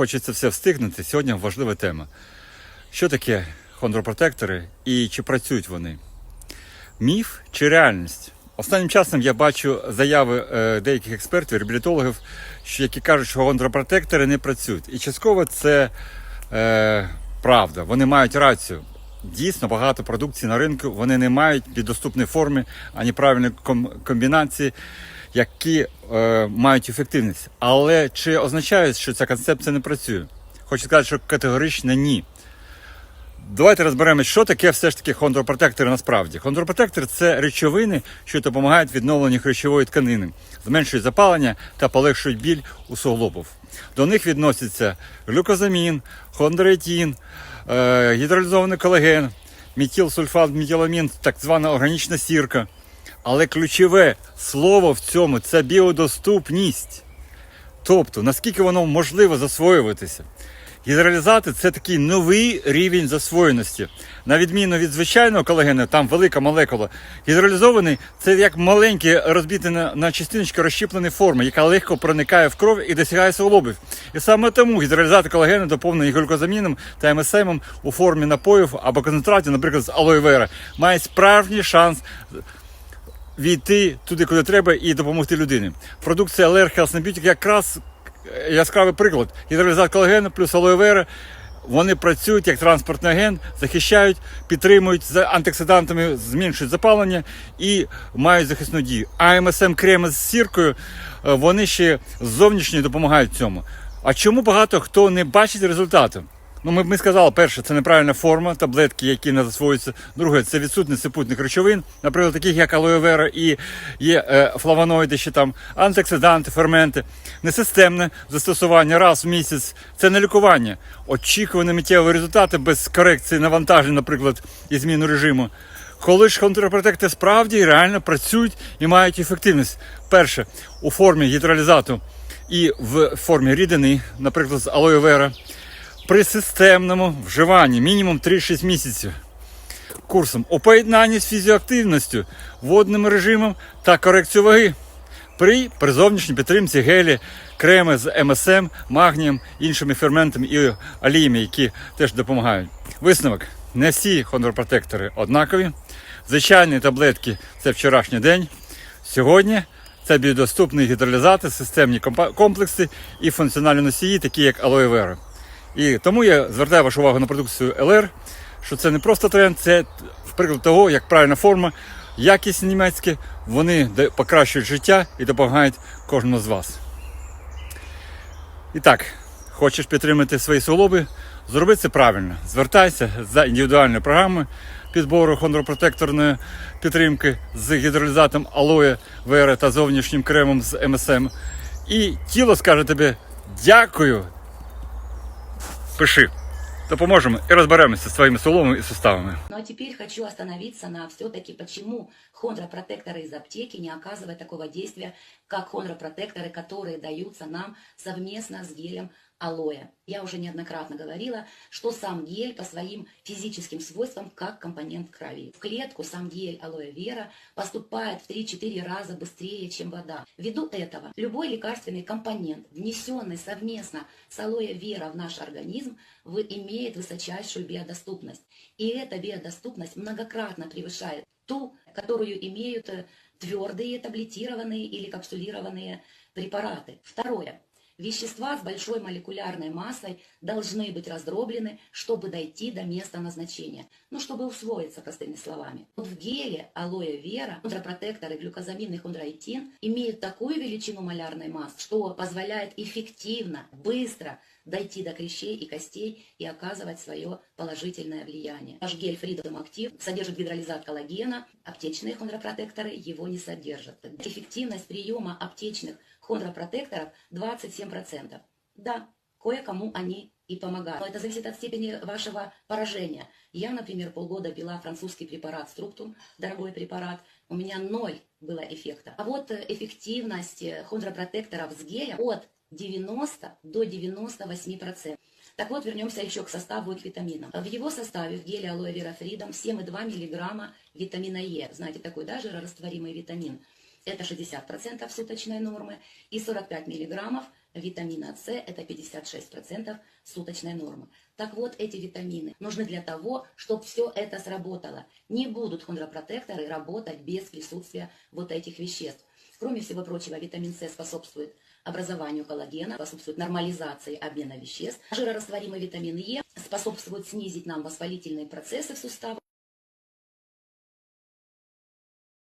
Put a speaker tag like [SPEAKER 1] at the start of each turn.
[SPEAKER 1] хочеться все встигнути. Сьогодні важлива тема. Що таке хондропротектори і чи працюють вони? Міф чи реальність? Останнім часом я бачу заяви е, деяких експертів, реабілітологів, які кажуть, що хондропротектори не працюють. І частково це е, правда. Вони мають рацію. Дійсно, багато продукції на ринку вони не мають під доступної форми ані правильної комбінації, які е, мають ефективність. Але чи означає, що ця концепція не працює? Хочу сказати, що категорично ні. Давайте розберемось, що таке все ж таки хондропротектори насправді. Хондропротектор це речовини, що допомагають відновленню хрящової тканини, зменшують запалення та полегшують біль у суглобів. До них відносяться глюкозамін, хондроетин, е, гідролізований колаген, метилсульфат, метиламін, так звана органічна сірка. Але ключове слово в цьому це біодоступність. Тобто, наскільки воно можливо засвоюватися. Гідролізати це такий новий рівень засвоєності. На відміну від звичайного колагену, там велика молекула. Гідролізований це як маленькі розбіті на, частиночки розщеплені форми, яка легко проникає в кров і досягає суглобів. І саме тому гідролізати колагену доповнені глюкозаміном та МСМ у формі напоїв або концентратів, наприклад, з алоє вера, має справжній шанс війти туди, куди треба, і допомогти людині. Продукція Health Beauty якраз яскравий приклад. Гідролізат колагену плюс алоє вера. Вони працюють як транспортний агент, захищають, підтримують за антиоксидантами, зменшують запалення і мають захисну дію. А МСМ креми з сіркою е, вони ще зовнішньо допомагають цьому. А чому багато хто не бачить результату? Ну, ми, ми сказали, перше, це неправильна форма, таблетки, які не засвоюються. Друге, це відсутність супутних речовин, наприклад, таких як алоє вера і є е, флавоноїди, ще там антиоксиданти, ферменти. Несистемне застосування раз в місяць це не лікування. Очікувані миттєві результати без корекції навантажень, наприклад, і зміну режиму. Коли ж контрпротекти справді реально працюють і мають ефективність. Перше, у формі гідролізату і в формі рідини, наприклад, з алоє вера при системному вживанні мінімум 3-6 місяців курсом у поєднанні з фізіоактивністю, водним режимом та корекцією ваги. При, зовнішній підтримці гелі, креми з МСМ, магнієм, іншими ферментами і оліями, які теж допомагають. Висновок: не всі хондропротектори однакові. Звичайні таблетки це вчорашній день. Сьогодні це біодоступні гідролізати, системні комплекси і функціональні носії, такі як алоє вера. І тому я звертаю вашу увагу на продукцію LR, що це не просто тренд, це приклад того, як правильна форма, якість німецькі, вони покращують життя і допомагають кожному з вас. І так, хочеш підтримати свої суглоби, зроби це правильно. Звертайся за індивідуальною програмою підбору хондропротекторної підтримки з гідролізатом алоє вера та зовнішнім кремом з МСМ. І тіло скаже тобі дякую Пиши. Допоможемо і розберемося з своїми соломами і суставами.
[SPEAKER 2] Ну а теперь хочу остановиться на все-таки, почему хондропротекторы из аптеки не оказывают такого действия, как хондропротекторы, которые даются нам совместно с гелем алоэ. Я уже неоднократно говорила, что сам гель по своим физическим свойствам как компонент крови. В клетку сам гель алоэ вера поступает в 3-4 раза быстрее, чем вода. Ввиду этого любой лекарственный компонент, внесенный совместно с алоэ вера в наш организм, имеет высочайшую биодоступность. И эта биодоступность многократно превышает ту, которую имеют э, твердые таблетированные или капсулированные препараты. Второе. Вещества с большой молекулярной массой должны быть раздроблены, чтобы дойти до места назначения. Ну, чтобы усвоиться, простыми словами. Вот в геле алоэ вера, хондропротектор и глюкозаминный хондроитин имеют такую величину малярной массы, что позволяет эффективно, быстро дойти до клещей и костей и оказывать свое положительное влияние. Наш гель Freedom Active содержит гидролизат коллагена, аптечные хондропротекторы его не содержат. Эффективность приема аптечных хондропротекторов 27%. Да, кое-кому они и помогают. Но это зависит от степени вашего поражения. Я, например, полгода пила французский препарат Структум, дорогой препарат. У меня ноль было эффекта. А вот э, эффективность э, хондропротекторов с гелем от 90 до 98%. Так вот, вернемся еще к составу и к витаминам. В его составе в геле алоэ вера фридом 7,2 мг витамина Е. Знаете, такой, да, жирорастворимый витамин. Это 60% суточной нормы и 45 мг витамина С, это 56% суточной нормы. Так вот, эти витамины нужны для того, чтобы все это сработало. Не будут хондропротекторы работать без присутствия вот этих веществ. Кроме всего прочего, витамин С способствует образованию коллагена, способствует нормализации обмена веществ. Жирорастворимый витамин Е способствует снизить нам воспалительные процессы в суставах,